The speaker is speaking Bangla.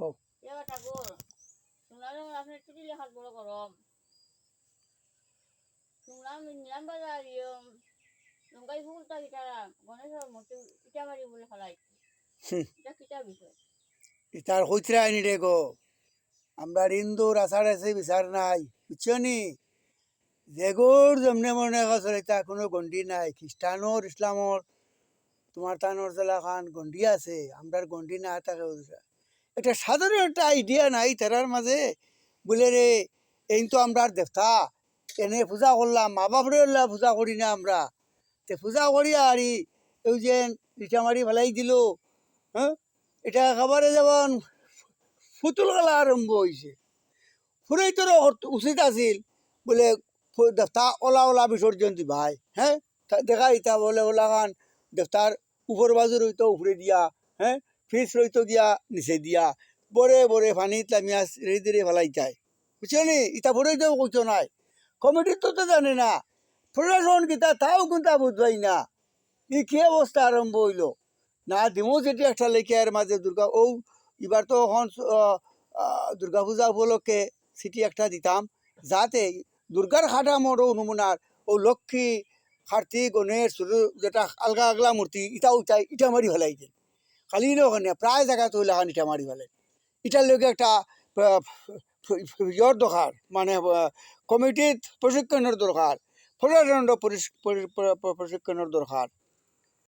হোক এবার ঠাকুর শুনলাম আপনার চিঠি লেখার বড় গরম শুনলাম নিলাম বাজার লঙ্কাই ফুলটা গিটারা গণেশের মূর্তি বলে ফেলাই এটা কিটা বিষয়। ইতার আইনি রে গো। আমরা আষাঢ় আছে বিচার নাই। বুঝছ নি? যেগুর যেমনে মনে গেছে এটা কোনো গন্ডি নাই। খ্রিস্টানোর ইসলামর তোমার তানোর জেলা খান গন্ডি আছে আমরার গন্ডি না থাকে একটা সাধারণ একটা আইডিয়া নাই তারার মাঝে। বলে রে, এই তো আমরা আর দেবতা। এনে পূজা করলাম। মা বাপরে পূজা করি না আমরা। তে পূজা করি আর এই যে রিটা মারি ফেলাই দিল। হ্যাঁ? এটা খাবারে যেমন ফুতুল খেলা আরম্ভ হয়েছে ফুরাই তোর উচিত আছিল। বলে দেবতা, ওলা ওলা বিসর্জন দি ভাই হ্যাঁ? দেখা ইতা বলে, ওলা খান, দেবতার উপর বাজু রইতো উপরে দিয়া। হ্যাঁ? ফিস রইতো গিয়া, নিচে দিয়া, বরে বরে পানিত লামিয়া ধীরে ধীরে ফেলাই যায় নি? ইতা ফুরাই দেব কইতো নাই? কমিটির তো তো জানে না। প্রশাসন কিতা, তাও কিন্তু বুঝবাই না। ই কি অবস্থা আরম্ভ হইল? না, দিমো যেটি একটা লেখে এর মাঝে দুর্গা ও এবার তো এখন দুর্গা পূজা উপলক্ষে সিটি একটা দিতাম, যাতে দুর্গার খাটা মোড় নমুনার ও লক্ষ্মী কার্তিক গণেশ যেটা আলগা আগলা মূর্তি ইটাও চাই ইটা মারি ফেলাই দেন খালি ওখানে প্রায় জায়গায় তো লাগান ইটা মারি ফেলে ইটার লোক একটা ইয়র দরকার মানে কমিটির প্রশিক্ষণের দরকার ফলের প্রশিক্ষণের দরকার।